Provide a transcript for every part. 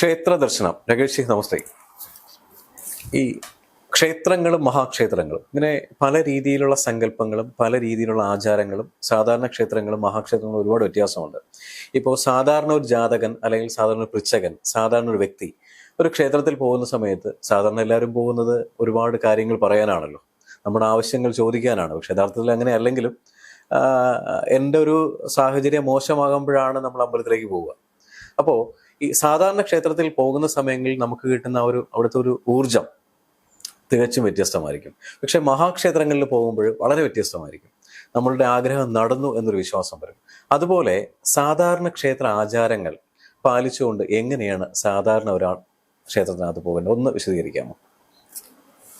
ക്ഷേത്ര ദർശനം. രകേഷ് നമസ്തേ. ഈ ക്ഷേത്രങ്ങളും മഹാക്ഷേത്രങ്ങളും ഇങ്ങനെ പല രീതിയിലുള്ള സങ്കല്പങ്ങളും പല രീതിയിലുള്ള ആചാരങ്ങളും സാധാരണ ക്ഷേത്രങ്ങളും മഹാക്ഷേത്രങ്ങളും ഒരുപാട് വ്യത്യാസമുണ്ട്. ഇപ്പോൾ സാധാരണ ഒരു ജാതകൻ അല്ലെങ്കിൽ സാധാരണ ഒരു പൃച്ഛകൻ സാധാരണ ഒരു വ്യക്തി ഒരു ക്ഷേത്രത്തിൽ പോകുന്ന സമയത്ത് സാധാരണ എല്ലാവരും പോകുന്നത് ഒരുപാട് കാര്യങ്ങൾ പറയാനാണല്ലോ. നമ്മുടെ ആവശ്യങ്ങൾ ചോദിക്കാനാണ്. പക്ഷെ യഥാർത്ഥത്തിൽ അങ്ങനെ അല്ലെങ്കിലും എന്റെ ഒരു സാഹചര്യം മോശമാകുമ്പോഴാണ് നമ്മൾ അമ്പലത്തിലേക്ക് പോവുക. അപ്പോൾ ഈ സാധാരണ ക്ഷേത്രത്തിൽ പോകുന്ന സമയങ്ങളിൽ നമുക്ക് കിട്ടുന്ന ഒരു അവിടുത്തെ ഒരു ഊർജം തികച്ചും വ്യത്യസ്തമായിരിക്കും. പക്ഷെ മഹാക്ഷേത്രങ്ങളിൽ പോകുമ്പോൾ വളരെ വ്യത്യസ്തമായിരിക്കും. നമ്മളുടെ ആഗ്രഹം നടന്നു എന്നൊരു വിശ്വാസം വരും. അതുപോലെ സാധാരണ ക്ഷേത്ര ആചാരങ്ങൾ പാലിച്ചുകൊണ്ട് എങ്ങനെയാണ് സാധാരണ ഒരാൾ ക്ഷേത്രത്തിനകത്ത് പോകേണ്ടത്? ഒന്ന് വിശദീകരിക്കാമോ?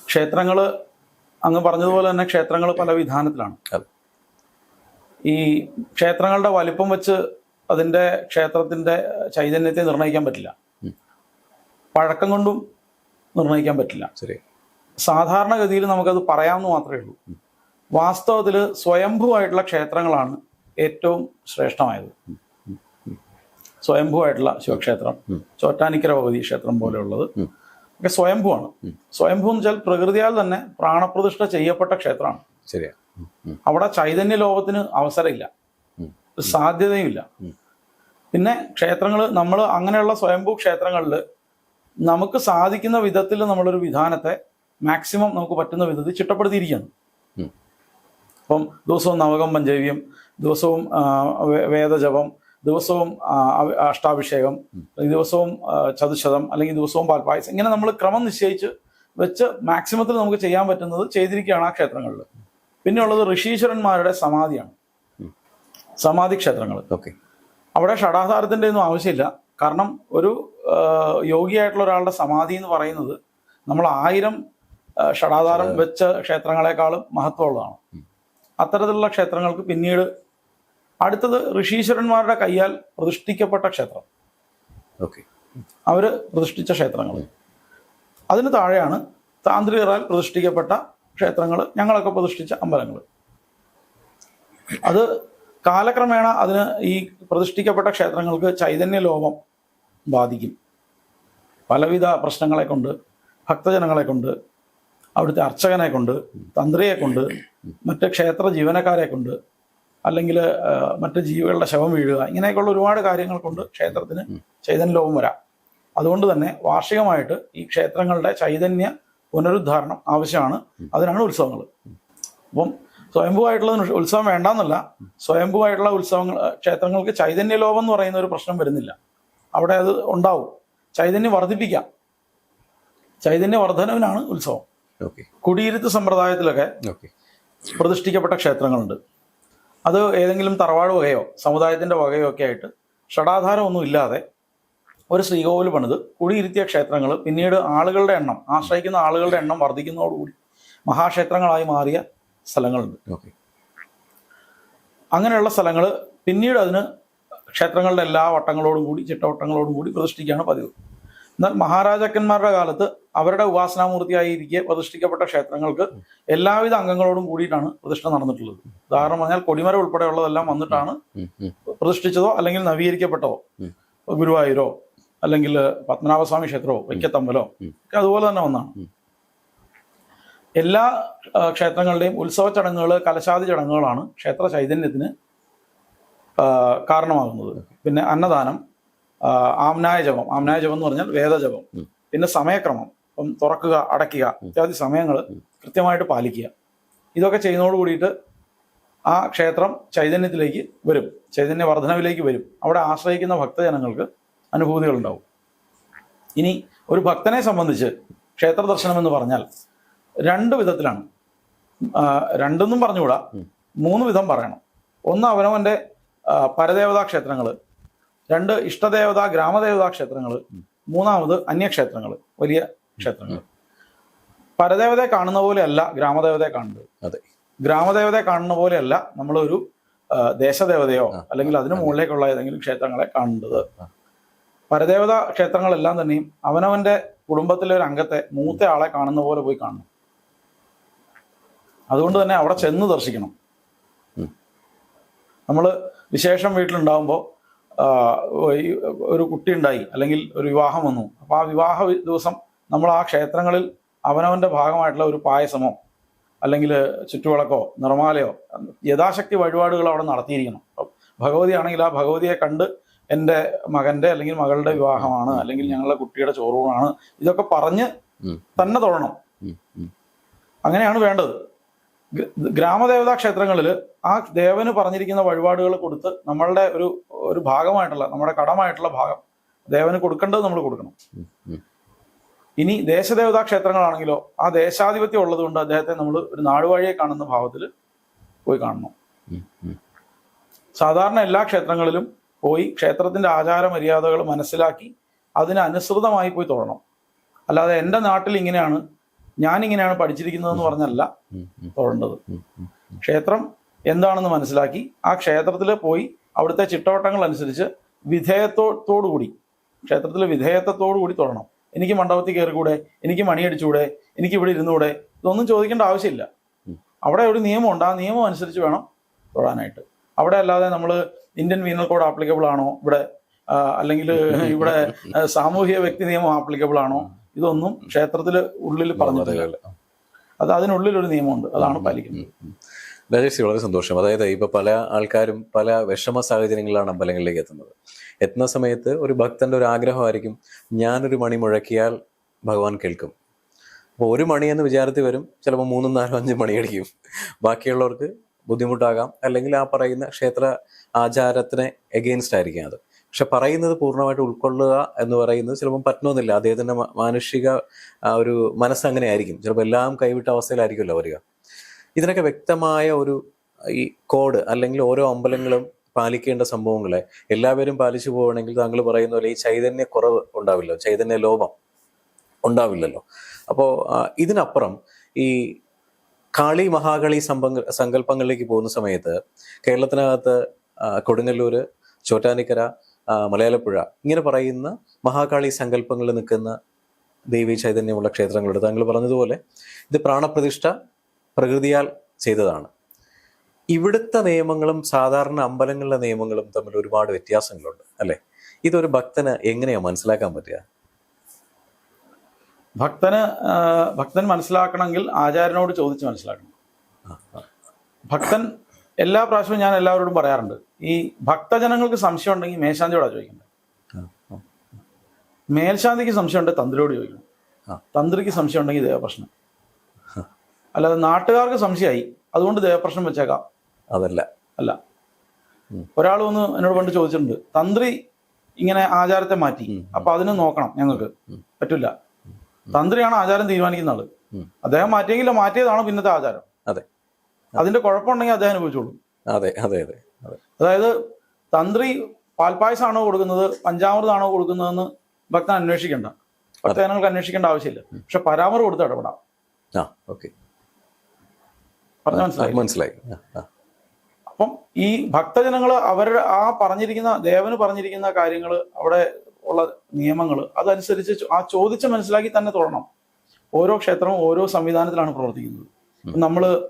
ക്ഷേത്രങ്ങൾ അങ്ങ് പറഞ്ഞതുപോലെ തന്നെ ക്ഷേത്രങ്ങൾ പല വിധാനത്തിലാണ്. ഈ ക്ഷേത്രങ്ങളുടെ വലിപ്പം വെച്ച് അതിന്റെ ക്ഷേത്രത്തിന്റെ ചൈതന്യത്തെ നിർണയിക്കാൻ പറ്റില്ല. പഴക്കം കൊണ്ടും നിർണയിക്കാൻ പറ്റില്ല. ശരി. സാധാരണഗതിയിൽ നമുക്കത് പറയാമെന്ന് മാത്രമേ ഉള്ളൂ. വാസ്തവത്തിൽ സ്വയംഭുവായിട്ടുള്ള ക്ഷേത്രങ്ങളാണ് ഏറ്റവും ശ്രേഷ്ഠമായത്. സ്വയംഭുവായിട്ടുള്ള ശിവക്ഷേത്രം. ചോറ്റാനിക്കര ഭഗവതി ക്ഷേത്രം പോലെയുള്ളത്. ഒക്കെ സ്വയംഭുവാണ്. സ്വയംഭു എന്ന് വെച്ചാൽ പ്രകൃതിയാൽ തന്നെ പ്രാണപ്രതിഷ്ഠ ചെയ്യപ്പെട്ട ക്ഷേത്രമാണ്. ശരിയാ. അവിടെ ചൈതന്യ ലോകത്തിന് അവസരമില്ല സാധ്യതയുമില്ല. പിന്നെ ക്ഷേത്രങ്ങൾ നമ്മൾ അങ്ങനെയുള്ള സ്വയംഭൂ ക്ഷേത്രങ്ങളിൽ നമുക്ക് സാധിക്കുന്ന വിധത്തിൽ നമ്മളൊരു വിധാനത്തെ മാക്സിമം നമുക്ക് പറ്റുന്ന വിധത്തിൽ ചിട്ടപ്പെടുത്തിയിരിക്കുകയാണ്. അപ്പം ദിവസവും നവകം പഞ്ചവ്യം ദിവസവും വേദജപം ദിവസവും അഷ്ടാഭിഷേകം ദിവസവും ചതുശതം അല്ലെങ്കിൽ ദിവസവും പാൽപ്പായസം ഇങ്ങനെ നമ്മൾ ക്രമം നിശ്ചയിച്ച് വെച്ച് മാക്സിമത്തിൽ നമുക്ക് ചെയ്യാൻ പറ്റുന്നത് ചെയ്തിരിക്കുകയാണ് ആ ക്ഷേത്രങ്ങളിൽ പിന്നെയുള്ളത് ഋഷീശ്വരന്മാരുടെ സമാധിയാണ്. സമാധി ക്ഷേത്രങ്ങൾ ഓക്കെ. അവിടെ ഷടാധാരത്തിന്റെ ഒന്നും ആവശ്യമില്ല. കാരണം ഒരു യോഗിയായിട്ടുള്ള ഒരാളുടെ സമാധി എന്ന് പറയുന്നത് നമ്മൾ ആയിരം ഷടാധാരം വെച്ച ക്ഷേത്രങ്ങളെക്കാളും മഹത്വമുള്ളതാണ്. അത്തരത്തിലുള്ള ക്ഷേത്രങ്ങൾക്ക് പിന്നീട് അടുത്തത് ഋഷീശ്വരന്മാരുടെ കയ്യാൽ പ്രതിഷ്ഠിക്കപ്പെട്ട ക്ഷേത്രം. ഓക്കെ. അവർ പ്രതിഷ്ഠിച്ച ക്ഷേത്രങ്ങൾ. അതിന് താഴെയാണ് താന്ത്രികരാൽ പ്രതിഷ്ഠിക്കപ്പെട്ട ക്ഷേത്രങ്ങൾ ഞങ്ങളൊക്കെ പ്രതിഷ്ഠിച്ച അമ്പലങ്ങൾ. അത് കാലക്രമേണ അതിന് ഈ പ്രതിഷ്ഠിക്കപ്പെട്ട ക്ഷേത്രങ്ങൾക്ക് ചൈതന്യ ലോപം ബാധിക്കും. പലവിധ പ്രശ്നങ്ങളെ കൊണ്ട് ഭക്തജനങ്ങളെ കൊണ്ട് അവിടുത്തെ അർച്ചകനെ കൊണ്ട് തന്ത്രിയെ കൊണ്ട് മറ്റ് ക്ഷേത്ര ജീവനക്കാരെ കൊണ്ട് അല്ലെങ്കിൽ മറ്റ് ജീവികളുടെ ശവം വീഴുക ഇങ്ങനെയൊക്കെയുള്ള ഒരുപാട് കാര്യങ്ങൾ കൊണ്ട് ക്ഷേത്രത്തിന് ചൈതന്യ ലോപം വരാം. അതുകൊണ്ട് തന്നെ വാർഷികമായിട്ട് ഈ ക്ഷേത്രങ്ങളുടെ ചൈതന്യ പുനരുദ്ധാരണം ആവശ്യമാണ്. അതിനാണ് ഉത്സവങ്ങൾ. അപ്പം സ്വയംഭൂവായിട്ടുള്ള ഉത്സവം വേണ്ടെന്നല്ല. സ്വയംഭൂവായിട്ടുള്ള ഉത്സവങ്ങൾ ക്ഷേത്രങ്ങൾക്ക് ചൈതന്യ ലോപം എന്ന് പറയുന്ന ഒരു പ്രശ്നം വരുന്നില്ല. അവിടെ അത് ഉണ്ടാവും. ചൈതന്യം വർദ്ധിപ്പിക്കാം. ചൈതന്യ വർധനവിനാണ് ഉത്സവം കുടിയിരുത്ത് സമ്പ്രദായത്തിലൊക്കെ പ്രതിഷ്ഠിക്കപ്പെട്ട ക്ഷേത്രങ്ങളുണ്ട്. അത് ഏതെങ്കിലും തറവാട് വകയോ സമുദായത്തിന്റെ വകയോ ഒക്കെ ആയിട്ട് ഷടാധാരം ഒന്നും ഇല്ലാതെ ഒരു ശ്രീകോവിൽ പണിത് കുടിയിരുത്തിയ ക്ഷേത്രങ്ങൾ പിന്നീട് ആളുകളുടെ എണ്ണം ആശ്രയിക്കുന്ന ആളുകളുടെ എണ്ണം വർദ്ധിക്കുന്നതോടുകൂടി മഹാക്ഷേത്രങ്ങളായി മാറിയ സ്ഥലങ്ങളുണ്ട്. അങ്ങനെയുള്ള സ്ഥലങ്ങൾ പിന്നീട് അതിന് ക്ഷേത്രങ്ങളുടെ എല്ലാ വട്ടങ്ങളോടും കൂടി ചിട്ടവട്ടങ്ങളോടും കൂടി പ്രതിഷ്ഠിക്കുകയാണ് പതിവ്. എന്നാൽ മഹാരാജാക്കന്മാരുടെ കാലത്ത് അവരുടെ ഉപാസനാമൂർത്തിയായിരിക്കെ പ്രതിഷ്ഠിക്കപ്പെട്ട ക്ഷേത്രങ്ങൾക്ക് എല്ലാവിധ അംഗങ്ങളോടും കൂടിയിട്ടാണ് പ്രതിഷ്ഠ നടന്നിട്ടുള്ളത്. ഉദാഹരണം പറഞ്ഞാൽ കൊടിമര ഉൾപ്പെടെയുള്ളതെല്ലാം വന്നിട്ടാണ് പ്രതിഷ്ഠിച്ചതോ അല്ലെങ്കിൽ നവീകരിക്കപ്പെട്ടതോ. ഗുരുവായൂരോ അല്ലെങ്കിൽ പത്മനാഭസ്വാമി ക്ഷേത്രമോ വൈക്കത്തമ്പലോ ഒക്കെ അതുപോലെ തന്നെ ഒന്നാണ് ഉം. എല്ലാ ക്ഷേത്രങ്ങളുടെയും ഉത്സവ ചടങ്ങുകൾ കലശാദി ചടങ്ങുകളാണ് ക്ഷേത്ര ചൈതന്യത്തിന് കാരണമാകുന്നത്. പിന്നെ അന്നദാനം ആംനായജപം ആംനായ ജപം. ആംനായ ജപം എന്ന് പറഞ്ഞാൽ വേദജപം. പിന്നെ സമയക്രമം. ഇപ്പം തുറക്കുക അടയ്ക്കുക ഇത്യാദി സമയങ്ങൾ കൃത്യമായിട്ട് പാലിക്കുക. ഇതൊക്കെ ചെയ്യുന്നതോട് കൂടിയിട്ട് ആ ക്ഷേത്രം ചൈതന്യത്തിലേക്ക് വരും. ചൈതന്യ വർധനവിലേക്ക് വരും. അവിടെ ആശ്രയിക്കുന്ന ഭക്തജനങ്ങൾക്ക് അനുഭൂതികൾ ഉണ്ടാവും ഇനി ഒരു ഭക്തനെ സംബന്ധിച്ച് ക്ഷേത്ര ദർശനം എന്ന് പറഞ്ഞാൽ രണ്ട് വിധത്തിലാണ്. രണ്ടെന്നും പറഞ്ഞുകൂടാ. മൂന്ന് വിധം പറയണം. ഒന്ന് അവനവന്റെ പരദേവതാ ക്ഷേത്രങ്ങൾ രണ്ട് ഇഷ്ടദേവതാ ഗ്രാമദേവതാ ക്ഷേത്രങ്ങൾ മൂന്നാമത് അന്യക്ഷേത്രങ്ങൾ വലിയ ക്ഷേത്രങ്ങൾ പരദേവതയെ കാണുന്ന പോലെയല്ല ഗ്രാമദേവതയെ കാണുന്നത്. അതെ. ഗ്രാമദേവതയെ കാണുന്ന പോലെയല്ല നമ്മളൊരു ദേശദേവതയോ അല്ലെങ്കിൽ അതിനു മുകളിലേക്കുള്ള ഏതെങ്കിലും ക്ഷേത്രങ്ങളെ കാണേണ്ടത് പരദേവത ക്ഷേത്രങ്ങളെല്ലാം തന്നെയും അവനവന്റെ കുടുംബത്തിലെ ഒരു അംഗത്തെ മൂത്ത ആളെ കാണുന്ന പോലെ പോയി കാണണം. അതുകൊണ്ട് തന്നെ അവിടെ ചെന്ന് ദർശിക്കണം. നമ്മൾ വിശേഷം വീട്ടിലുണ്ടാകുമ്പോൾ ഒരു കുട്ടി ഉണ്ടായി അല്ലെങ്കിൽ ഒരു വിവാഹം വന്നു. അപ്പോൾ ആ വിവാഹ ദിവസം നമ്മൾ ആ ക്ഷേത്രങ്ങളിൽ അവനവന്റെ ഭാഗമായിട്ടുള്ള ഒരു പായസമോ അല്ലെങ്കിൽ ചുറ്റുവിളക്കോ നിർമ്മാലയോ യഥാശക്തി വഴിപാടുകൾ അവിടെ നടത്തിയിരിക്കണം. അപ്പം ഭഗവതി ആണെങ്കിൽ ആ ഭഗവതിയെ കണ്ട് എന്റെ മകന്റെ അല്ലെങ്കിൽ മകളുടെ വിവാഹമാണ് അല്ലെങ്കിൽ ഞങ്ങളുടെ കുട്ടിയുടെ ചോറൂണാണ് ഇതൊക്കെ പറഞ്ഞ് തന്നെ തൊഴണം. അങ്ങനെയാണ് വേണ്ടത്. ഗ്രാമദേവതാ ക്ഷേത്രങ്ങളിൽ ആ ദേവന് പറഞ്ഞിരിക്കുന്ന വഴിപാടുകൾ കൊടുത്ത് നമ്മളുടെ ഒരു ഒരു ഭാഗമായിട്ടുള്ള നമ്മുടെ കടമായിട്ടുള്ള ഭാഗം ദേവന് കൊടുക്കേണ്ടത് നമ്മൾ കൊടുക്കണം. ഇനി ദേശദേവതാ ക്ഷേത്രങ്ങളാണെങ്കിലോ ആ ദേശാധിപത്യം ഉള്ളതുകൊണ്ട് അദ്ദേഹത്തെ നമ്മൾ ഒരു നാടുവാഴിയെ കാണുന്ന ഭാവത്തിൽ പോയി കാണണം. സാധാരണ എല്ലാ ക്ഷേത്രങ്ങളിലും പോയി ക്ഷേത്രത്തിന്റെ ആചാര മര്യാദകൾ മനസ്സിലാക്കി അതിനനുസൃതമായി പോയി തൊഴണം അല്ലാതെ എന്റെ നാട്ടിൽ ഇങ്ങനെയാണ് ഞാൻ ഇങ്ങനെയാണ് പഠിച്ചിരിക്കുന്നതെന്ന് പറഞ്ഞല്ല തൊഴേണ്ടത് ഉം. ക്ഷേത്രം എന്താണെന്ന് മനസ്സിലാക്കി ആ ക്ഷേത്രത്തിൽ പോയി അവിടുത്തെ ചിട്ടവട്ടങ്ങൾ അനുസരിച്ച് വിധേയത്തോടുകൂടി ക്ഷേത്രത്തിലെ വിധേയത്വത്തോടു കൂടി തൊഴണം എനിക്ക് മണ്ഡപത്തിൽ കയറിക്കൂടെ? എനിക്ക് മണിയടിച്ചുകൂടെ എനിക്ക് ഇവിടെ ഇരുന്നുകൂടെ? ഇതൊന്നും ചോദിക്കേണ്ട ആവശ്യമില്ല. അവിടെ ഒരു നിയമമുണ്ട്. ആ നിയമം അനുസരിച്ച് വേണം തൊഴാനായിട്ട്. അവിടെ അല്ലാതെ നമ്മൾ ഇന്ത്യൻ വീനൽ കോഡ് ആപ്ലിക്കബിൾ ആണോ? ഇവിടെ അല്ലെങ്കിൽ ഇവിടെ സാമൂഹിക വ്യക്തി നിയമം ആപ്ലിക്കബിൾ ആണോ? ഇതൊന്നും ക്ഷേത്രത്തിൽ ഉള്ളിൽ പറഞ്ഞിട്ടില്ല. അതെ, അതെ. അത് അതിനുള്ളിലൊരു നിയമമുണ്ട്. അതാണ് പാലിക്കുന്നത് രാജേഷ് വളരെ സന്തോഷം. അതായത് ഇപ്പൊ പല ആൾക്കാരും പല വിഷമ സാഹചര്യങ്ങളിലാണ് അമ്പലങ്ങളിലേക്ക് എത്തുന്നത്. എത്തുന്ന സമയത്ത് ഒരു ഭക്തന്റെ ഒരു ആഗ്രഹമായിരിക്കും ഞാനൊരു മണി മുഴക്കിയാൽ ഭഗവാൻ കേൾക്കും. അപ്പോൾ ഒരു മണി എന്ന് വിചാരത്തിൽ വരും ചിലപ്പോൾ മൂന്നും നാലും അഞ്ചും മണി അടിക്കും. ബാക്കിയുള്ളവർക്ക് ബുദ്ധിമുട്ടാകാം അല്ലെങ്കിൽ ആ പറയുന്ന ക്ഷേത്ര ആചാരത്തിന് എഗെയിൻസ്റ്റ് ആയിരിക്കും അത്. പക്ഷെ പറയുന്നത് പൂർണമായിട്ട് ഉൾക്കൊള്ളുക എന്ന് പറയുന്നത് ചിലപ്പം പറ്റണമെന്നില്ല. അദ്ദേഹത്തിന്റെ മ- മാനുഷിക ഒരു മനസ്സ് അങ്ങനെ ആയിരിക്കും ചിലപ്പോൾ എല്ലാം കൈവിട്ട അവസ്ഥയിലായിരിക്കുമല്ലോ വരിക. ഇതിനൊക്കെ വ്യക്തമായ ഒരു ഈ കോഡ് അല്ലെങ്കിൽ ഓരോ അമ്പലങ്ങളും പാലിക്കേണ്ട സംഭവങ്ങളെ എല്ലാവരും പാലിച്ചു പോവുകയാണെങ്കിൽ താങ്കൾ പറയുന്ന പോലെ ഈ ചൈതന്യ കുറവ് ഉണ്ടാവില്ല. ചൈതന്യ ലോപം ഉണ്ടാവില്ലല്ലോ. അപ്പോൾ ഇതിനപ്പുറം ഈ കാളി മഹാകളി സമ്പങ്ക സങ്കല്പങ്ങളിലേക്ക് പോകുന്ന സമയത്ത് കേരളത്തിനകത്ത് കൊടുങ്ങല്ലൂർ ചോറ്റാനിക്കര ആ, മലയാലപ്പുഴ ഇങ്ങനെ പറയുന്ന മഹാകാളി സങ്കല്പങ്ങളിൽ നിൽക്കുന്ന ദേവി ചൈതന്യമുള്ള ക്ഷേത്രങ്ങളുണ്ട്. താങ്കൾ പറഞ്ഞതുപോലെ ഇത് പ്രാണപ്രതിഷ്ഠ പ്രകൃതിയാൽ ചെയ്തതാണ്. ഇവിടുത്തെ നിയമങ്ങളും സാധാരണ അമ്പലങ്ങളിലെ നിയമങ്ങളും തമ്മിൽ ഒരുപാട് വ്യത്യാസങ്ങളുണ്ട് അല്ലെ? ഇതൊരു ഭക്തന് എങ്ങനെയാ മനസ്സിലാക്കാൻ പറ്റുക? ഭക്തന് ഭക്തൻ മനസ്സിലാക്കണമെങ്കിൽ ആചാര്യനോട് ചോദിച്ച് മനസ്സിലാക്കണം. ഭക്തൻ എല്ലാ പ്രാവശ്യവും ഞാൻ എല്ലാവരോടും പറയാറുണ്ട് ഈ ഭക്തജനങ്ങൾക്ക് സംശയം ഉണ്ടെങ്കിൽ മേശാന്തിയോടാ ആ. മേൽശാന്തിക്ക് സംശയം ഉണ്ട് തന്ത്രിയോട് ചോദിക്കണം തന്ത്രിക്ക് സംശയം ഉണ്ടെങ്കിൽ ദേവപ്രശ്നം. അല്ലാതെ നാട്ടുകാർക്ക് സംശയമായി അതുകൊണ്ട് ദേവപ്രശ്നം വെച്ചേക്കാം. അതല്ല. അല്ല. ഒരാൾ ഒന്ന് എന്നോട് പണ്ട് ചോദിച്ചിട്ടുണ്ട് തന്ത്രി ഇങ്ങനെ ആചാരത്തെ മാറ്റി. അപ്പൊ അതിന് നോക്കണം ഞങ്ങൾക്ക്. പറ്റില്ല. തന്ത്രിയാണ് ആചാരം തീരുമാനിക്കുന്ന ആൾ. അദ്ദേഹം മാറ്റിയെങ്കിലും മാറ്റിയതാണ് പിന്നത്തെ ആചാരം? അതെ. അതിന്റെ കുഴപ്പമുണ്ടെങ്കിൽ അദ്ദേഹം അനുഭവിച്ചോളൂ. അതെ അതെ അതെ അതെ. അതായത് തന്ത്രി പാൽപ്പായസമാണോ കൊടുക്കുന്നത് പഞ്ചാമൃതാണോ കൊടുക്കുന്നതെന്ന് ഭക്തൻ അന്വേഷിക്കേണ്ട. ഭക്തജനങ്ങൾക്ക് അന്വേഷിക്കേണ്ട ആവശ്യമില്ല. പക്ഷെ പരാമർ കൊടുത്ത് ഇടപെടാം. ആ ഓക്കെ. മനസ്സിലായി? മനസ്സിലായി. അപ്പം ഈ ഭക്തജനങ്ങൾ അവരുടെ ആ പറഞ്ഞിരിക്കുന്ന ദേവന് പറഞ്ഞിരിക്കുന്ന കാര്യങ്ങൾ അവിടെ ഉള്ള നിയമങ്ങൾ അതനുസരിച്ച് ആ ചോദിച്ച് മനസ്സിലാക്കി തന്നെ തൊഴണം ഓരോ ക്ഷേത്രവും ഓരോ സംവിധാനത്തിലാണ് പ്രവർത്തിക്കുന്നത്. നമ്മൾ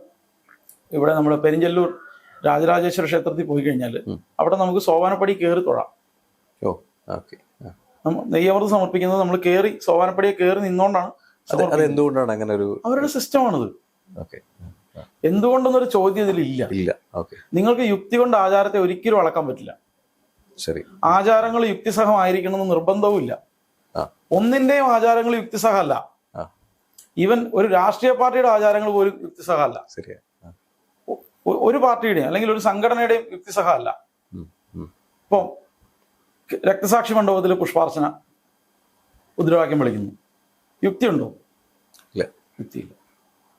ഇവിടെ നമ്മൾ പെരിഞ്ചല്ലൂർ രാജരാജേശ്വര ക്ഷേത്രത്തിൽ പോയി കഴിഞ്ഞാൽ അവിടെ നമുക്ക് സോപാനപ്പടി കയറി തൊഴാം. Oh okay. നെയ്യമൃത് സമർപ്പിക്കുന്നത് നമ്മൾ കയറി സോപാനപ്പടിയെ കയറി നിന്നോണ്ടാണ് എന്തുകൊണ്ടാണ് അങ്ങനെ ഒരു അവരുടെ സിസ്റ്റമാണിത്. ഓക്കെ. എന്തുകൊണ്ടെന്നൊരു ചോദ്യം ഇതിലില്ല. ഇല്ല ഓക്കെ. നിങ്ങൾക്ക് യുക്തി കൊണ്ട് ആചാരത്തെ ഒരിക്കലും അളക്കാൻ പറ്റില്ല. ശരി. ആചാരങ്ങൾ യുക്തിസഹമായിരിക്കണം യുക്തിസഹമായിരിക്കണമെന്ന് നിർബന്ധവുമില്ല. ആ. ഒന്നിന്റെയും ആചാരങ്ങൾ യുക്തിസഹമല്ല. ഈവൻ ഒരു രാഷ്ട്രീയ പാർട്ടിയുടെ ആചാരങ്ങൾ പോലും യുക്തിസഹമല്ല. ശരിയാ. ആ. ഒ- ഒരു പാർട്ടിയുടെയും അല്ലെങ്കിൽ ഒരു സംഘടനയുടെയും യുക്തിസഹമല്ല. അല്ല. ഇപ്പം രക്തസാക്ഷി മണ്ഡപത്തിൽ പുഷ്പാർച്ചന മുദ്രാവാക്യം വിളിക്കുന്നു. യുക്തിയുണ്ടോ? ഇല്ല. യുക്തിയില്ല.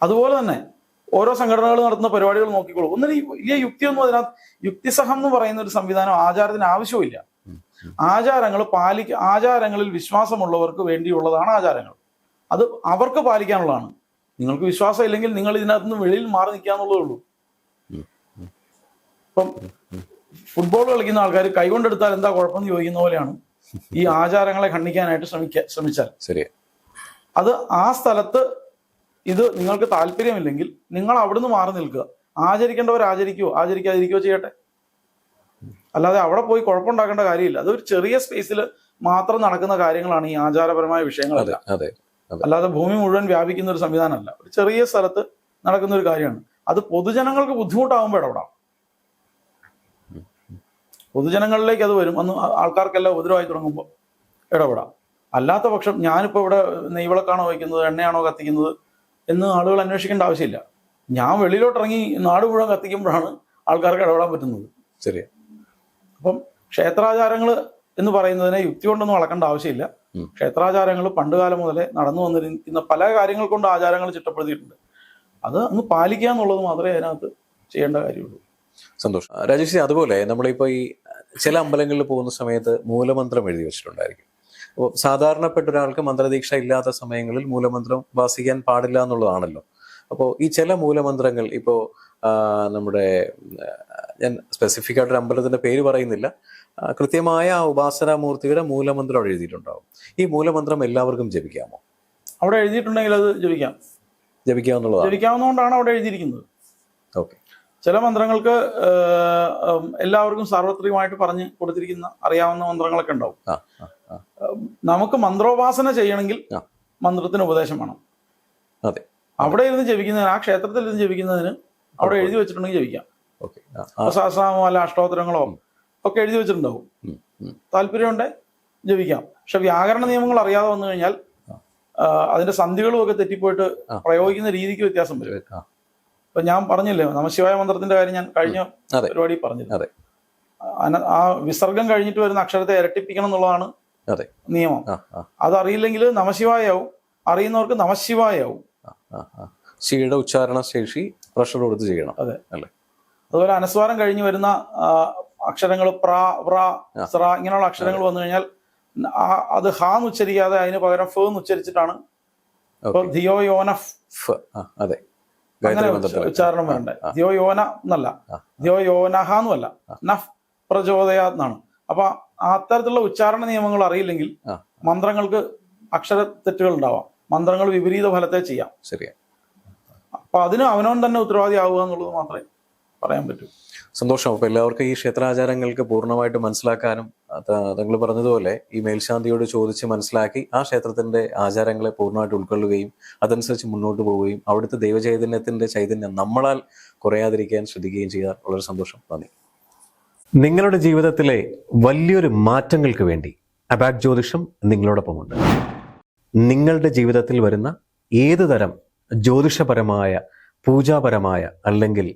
അതുപോലെ തന്നെ ഓരോ സംഘടനകൾ നടത്തുന്ന പരിപാടികൾ നോക്കിക്കോളൂ. ഒന്നിനും വലിയ യുക്തിയൊന്നും അതിനകത്ത് യുക്തിസഹം എന്ന് പറയുന്ന ഒരു സംവിധാനം ആചാരത്തിന് ആവശ്യമില്ല. ആചാരങ്ങൾ പാലിക്ക ആചാരങ്ങളിൽ വിശ്വാസമുള്ളവർക്ക് വേണ്ടിയുള്ളതാണ് ആചാരങ്ങൾ. അത് അവർക്ക് പാലിക്കാനുള്ളതാണ്. നിങ്ങൾക്ക് വിശ്വാസം ഇല്ലെങ്കിൽ നിങ്ങൾ ഇതിനകത്തുനിന്ന് വെളിയിൽ മാറി നിൽക്കാന്നുള്ളതേ ഉള്ളൂ. ഇപ്പം ഫുട്ബോൾ കളിക്കുന്ന ആൾക്കാർ കൈകൊണ്ടെടുത്താൽ എന്താ കുഴപ്പമെന്ന് ചോദിക്കുന്ന പോലെയാണ്. ഈ ആചാരങ്ങളെ ഖണ്ഡിക്കാനായിട്ട് ശ്രമിക്ക ശ്രമിച്ചാൽ. ശരി അത് ആ സ്ഥലത്ത് ഇത് നിങ്ങൾക്ക് താല്പര്യമില്ലെങ്കിൽ നിങ്ങൾ അവിടുന്ന് മാറി നിൽക്കുക. ആചരിക്കേണ്ടവർ ആചരിക്കുവോ? ആചരിക്കാതിരിക്കുകയോ ചെയ്യട്ടെ? അല്ലാതെ അവിടെ പോയി കുഴപ്പമുണ്ടാക്കേണ്ട കാര്യമില്ല. അതൊരു ചെറിയ സ്പേസിൽ മാത്രം നടക്കുന്ന കാര്യങ്ങളാണ് ഈ ആചാരപരമായ വിഷയങ്ങൾ അല്ലാതെ ഭൂമി മുഴുവൻ വ്യാപിക്കുന്ന ഒരു സംവിധാനമല്ല. ഒരു ചെറിയ സ്ഥലത്ത് നടക്കുന്ന ഒരു കാര്യമാണ്. അത് പൊതുജനങ്ങൾക്ക് ബുദ്ധിമുട്ടാകുമ്പോൾ ഇടപെടാം. പൊതുജനങ്ങളിലേക്ക് അത് വരും. അന്ന് ആൾക്കാർക്കെല്ലാം ഉപദ്രവമായി തുടങ്ങുമ്പോൾ ഇടപെടാം. അല്ലാത്ത പക്ഷം ഞാനിപ്പോൾ ഇവിടെ നെയ്വിളക്കാണോ വയ്ക്കുന്നത് എണ്ണയാണോ കത്തിക്കുന്നത് എന്ന് ആളുകൾ അന്വേഷിക്കേണ്ട ആവശ്യമില്ല. ഞാൻ വെളിയിലോട്ടിറങ്ങി നാട് മുഴുവൻ കത്തിക്കുമ്പോഴാണ് ആൾക്കാർക്ക് ഇടപെടാൻ പറ്റുന്നത്. ശരി അപ്പം ക്ഷേത്രാചാരങ്ങൾ എന്ന് പറയുന്നതിനെ യുക്തി കൊണ്ടൊന്നും അളക്കേണ്ട ആവശ്യമില്ല. ക്ഷേത്രാചാരങ്ങൾ പണ്ടുകാലം മുതലേ നടന്നു വന്നിരിക്കുന്ന പല കാര്യങ്ങൾ കൊണ്ട് ആചാരങ്ങൾ ചിട്ടപ്പെടുത്തിയിട്ടുണ്ട്. അത് ഒന്ന് പാലിക്കുക എന്നുള്ളത് മാത്രമേ അതിനകത്ത് ചെയ്യേണ്ട കാര്യമുള്ളൂ. സന്തോഷം. രാജേഷ് അതുപോലെ നമ്മളിപ്പോൾ ഈ ചില അമ്പലങ്ങളിൽ പോകുന്ന സമയത്ത് മൂലമന്ത്രം എഴുതി വെച്ചിട്ടുണ്ടായിരിക്കും. അപ്പോൾ സാധാരണപ്പെട്ട ഒരാൾക്ക് മന്ത്രദീക്ഷ ഇല്ലാത്ത സമയങ്ങളിൽ മൂലമന്ത്രം വാസിക്കാൻ പാടില്ല എന്നുള്ളതാണല്ലോ. അപ്പോൾ ഈ ചില മൂലമന്ത്രങ്ങൾ ഇപ്പോൾ നമ്മുടെ ഞാൻ സ്പെസിഫിക് ആയിട്ട് ഒരു അമ്പലത്തിന്റെ പേര് പറയുന്നില്ല. കൃത്യമായ ആ ഉപാസനാമൂർത്തിയുടെ മൂലമന്ത്രം അവിടെ എഴുതിയിട്ടുണ്ടാവും. ഈ മൂലമന്ത്രം എല്ലാവർക്കും ജപിക്കാമോ? അവിടെ എഴുതിയിട്ടുണ്ടെങ്കിൽ അത് ജപിക്കാം. ജപിക്കാവുന്നതാണ്. ജപിക്കാവുന്നതുകൊണ്ടാണ് അവിടെ എഴുതിയിരിക്കുന്നത്. ഓക്കെ. ചില മന്ത്രങ്ങൾക്ക് എല്ലാവർക്കും സാർവത്രികമായിട്ട് പറഞ്ഞ് കൊടുത്തിരിക്കുന്ന അറിയാവുന്ന മന്ത്രങ്ങളൊക്കെ ഉണ്ടാവും. നമുക്ക് മന്ത്രോപാസന ചെയ്യണമെങ്കിൽ മന്ത്രത്തിന് ഉപദേശം വേണം. അതെ. അവിടെ ഇരുന്ന് ജപിക്കുന്നതിന് ആ ക്ഷേത്രത്തിൽ ഇരുന്ന് ജപിക്കുന്നതിന് അവിടെ എഴുതി വെച്ചിട്ടുണ്ടെങ്കിൽ ജപിക്കാം. സഹസ്രനാമോ അല്ല അഷ്ടോത്തരങ്ങളോ ഒക്കെ എഴുതി വെച്ചിട്ടുണ്ടാവും. താല്പര്യമുണ്ട് ജപിക്കാം. പക്ഷെ വ്യാകരണ നിയമങ്ങൾ അറിയാതെ വന്നു കഴിഞ്ഞാൽ അതിന്റെ സന്ധികളും ഒക്കെ തെറ്റിപ്പോയിട്ട്. പ്രയോഗിക്കുന്ന രീതിക്ക് വ്യത്യാസം വരും. ഇപ്പൊ ഞാൻ പറഞ്ഞില്ലേ നമശിവായ മന്ത്രത്തിന്റെ കാര്യം ഞാൻ കഴിഞ്ഞ. പരിപാടി പറഞ്ഞില്ല? അതെ. ആ വിസർഗം കഴിഞ്ഞിട്ട് വരുന്ന അക്ഷരത്തെ ഇരട്ടിപ്പിക്കണം എന്നുള്ളതാണ് നിയമം. അതറിയില്ലെങ്കിൽ നമശിവായാവും അറിയുന്നവർക്ക് നമശിവായാവും. ശിയുടെ ഉച്ചാരണ ശേഷി പ്രഷർ കൊടുത്ത് ചെയ്യണം. അതെ. അല്ലേ? അതുപോലെ അനസ്വാരം കഴിഞ്ഞ് വരുന്ന അക്ഷരങ്ങൾ പ്ര വ്ര സ്ര ഇങ്ങനെയുള്ള അക്ഷരങ്ങൾ വന്നു കഴിഞ്ഞാൽ അത് ഹാ എന്ന് ഉച്ചരിക്കാതെ അതിന് പകരം ഫ എന്ന് ഉച്ചരിച്ചിട്ടാണ്. ഇപ്പൊ ഓക്കെ ധിയോ യോന ഫ് അതെ. ഉച്ചാരണം വേണ്ട? ദ്യോ യോന എന്നല്ല. ദ്യോ യോനഹ എന്നല്ല നഫ് പ്രചോദയ എന്നാണ്. അപ്പൊ അത്തരത്തിലുള്ള ഉച്ചാരണ നിയമങ്ങൾ അറിയില്ലെങ്കിൽ മന്ത്രങ്ങൾക്ക് അക്ഷര തെറ്റുകൾ ഉണ്ടാവാം മന്ത്രങ്ങൾ വിപരീത ഫലത്തെ ചെയ്യാം. ശരിയാ. അപ്പൊ അതിന് അവനവൻ തന്നെ ഉത്തരവാദിയാവുക എന്നുള്ളത് മാത്രമേ പറയാൻ പറ്റും. സന്തോഷം. അപ്പൊ എല്ലാവർക്കും ഈ ക്ഷേത്രാചാരങ്ങൾക്ക് പൂർണമായിട്ട് മനസ്സിലാക്കാനും നിങ്ങൾ പറഞ്ഞതുപോലെ ഈ മേൽശാന്തിയോട് ചോദിച്ച് മനസ്സിലാക്കി ആ ക്ഷേത്രത്തിന്റെ ആചാരങ്ങളെ പൂർണമായിട്ട് ഉൾക്കൊള്ളുകയും അതനുസരിച്ച് മുന്നോട്ട് പോവുകയും അവിടുത്തെ ദൈവചൈതന്യത്തിന്റെ ചൈതന്യം നമ്മളാൽ കുറയാതിരിക്കാൻ ശ്രദ്ധിക്കുകയും ചെയ്താൽ വളരെ സന്തോഷം. നന്ദി. നിങ്ങളുടെ ജീവിതത്തിലെ വലിയൊരു മാറ്റങ്ങൾക്ക് വേണ്ടി അബാക് ജ്യോതിഷം നിങ്ങളോടൊപ്പമുണ്ട്. നിങ്ങളുടെ ജീവിതത്തിൽ വരുന്ന ഏത് തരം ജ്യോതിഷപരമായ പൂജാപരമായ അല്ലെങ്കിൽ